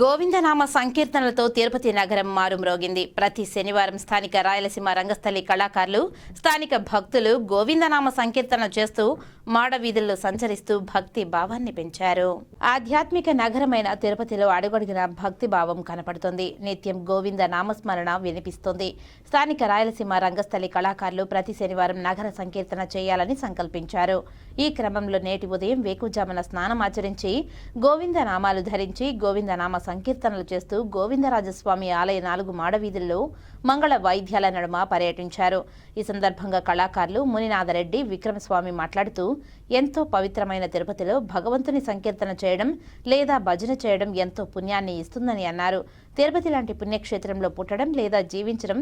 గోవిందనామ సంకీర్తనలతో తిరుపతి నగరం మారుమ్రోగింది. ప్రతి శనివారం స్థానిక రాయలసీమ రంగస్థలి కళాకారులు స్థానిక భక్తులు గోవిందనామ సంకీర్తన చేస్తూ మాడవీధుల్లో సంచరిస్తూ భక్తి భావాన్ని పెంచారు. ఆధ్యాత్మిక నగరమైన తిరుపతిలో అడుగడుగున భక్తి భావం కనపడుతుంది. నిత్యం గోవింద నామస్మరణ వినిపిస్తుంది. స్థానిక రాయలసీమ రంగస్థలి కళాకారులు ప్రతి శనివారం నగర సంకీర్తన చేయాలని సంకల్పించారు. ఈ క్రమంలో నేటి ఉదయం వేకుజామున స్నానం ఆచరించి గోవింద నామాలు ధరించి గోవిందనామ సంకీర్తనలు చేస్తూ గోవిందరాజస్వామి ఆలయ నాలుగు మాడవీధుల్లో మంగళ వైద్యాల నడుమ పర్యటించారు. ఈ సందర్భంగా కళాకారులు మునినాథరెడ్డి విక్రమస్వామి మాట్లాడుతూ ఎంతో పవిత్రమైన తిరుపతిలో భగవంతుని సంకీర్తన చేయడం లేదా భజన చేయడం ఎంతో పుణ్యాన్ని ఇస్తుందని అన్నారు. తిరుపతి లాంటి పుణ్యక్షేత్రంలో పుట్టడం లేదా జీవించడం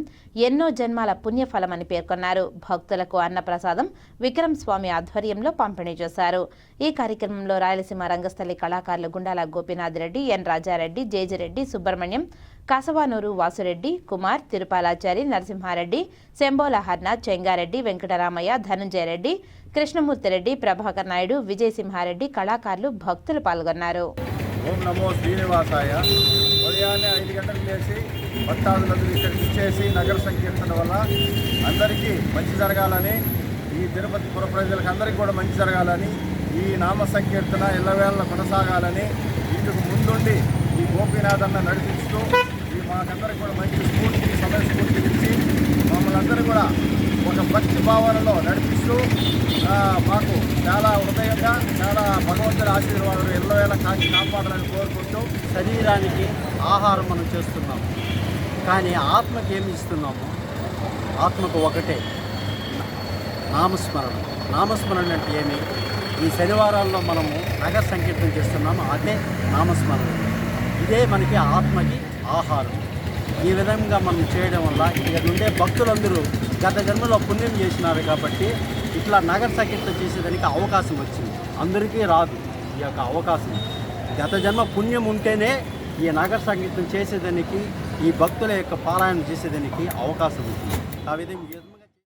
ఎన్నో జన్మాల పుణ్యఫలమని పేర్కొన్నారు. భక్తులకు అన్నప్రసాదం విక్రమ్ స్వామి ఆధ్వర్యంలో పంపిణీ చేశారు. ఈ కార్యక్రమంలో రాయలసీమ రంగస్థలి కళాకారులు గుండాల గోపీనాథ్ రెడ్డి ఎన్ రాజారెడ్డి జేజిరెడ్డి సుబ్రహ్మణ్యం కాసవానూరు వాసురెడ్డి కుమార్ తిరుపాలాచారి నరసింహారెడ్డి శంబోల హర్నాథ్ చెంగారెడ్డి వెంకటరామయ్య ధనుంజయ రెడ్డి కృష్ణమూర్తిరెడ్డి ప్రభాకర్ నాయుడు విజయసింహారెడ్డి కళాకారులు భక్తులు పాల్గొన్నారు. ఓం నమో శ్రీనివాసాయ. ఉదయాన్నే ఐదు గంటలకు లేచి భక్తాదులందరూ ఇక్కడికి ఇచ్చేసి నగర సంకీర్తన వల్ల అందరికీ మంచి జరగాలని ఈ తిరుపతి పుర ప్రజలకు అందరికీ కూడా మంచి జరగాలని ఈ నామ సంకీర్తన ఎల్లవేళ కొనసాగాలని ఇందుకు ముందుండి ఈ గోపీనాథ్ అన్న నడిపిస్తూ ఈ మాకందరికి కూడా మంచి స్ఫూర్తి సమయ భక్తి భావాలలో నడిపిస్తూ మాకు చాలా హృదయంగా చాలా భగవంతుడి ఆశీర్వాదాలు ఎల్లవేళ కాచి కాపాడాలని కోరుకుంటూ శరీరానికి ఆహారం మనం చేస్తున్నాము. కానీ ఆత్మకి ఏమి ఇస్తున్నాము? ఆత్మకు ఒకటే. నామస్మరణ. నామస్మరణ అంటే ఏమి? ఈ శనివారాల్లో మనము నగర సంకీర్తన చేస్తున్నాము అదే నామస్మరణ. ఇదే మనకి ఆత్మకి ఆహారం. ఈ విధంగా మనం చేయడం వల్ల ఇక్కడ ఉండే భక్తులందరూ గత జన్మలో పుణ్యం చేసినారు కాబట్టి ఇట్లా నగర సంకీర్తన చేసేదానికి అవకాశం వచ్చింది. అందరికీ రాదు ఈ యొక్క అవకాశం. గత జన్మ పుణ్యం ఉంటేనే ఈ నగర సంగీతం చేసేదానికి ఈ భక్తుల యొక్క పారాయణం చేసేదానికి అవకాశం ఉంటుంది ఆ విధంగా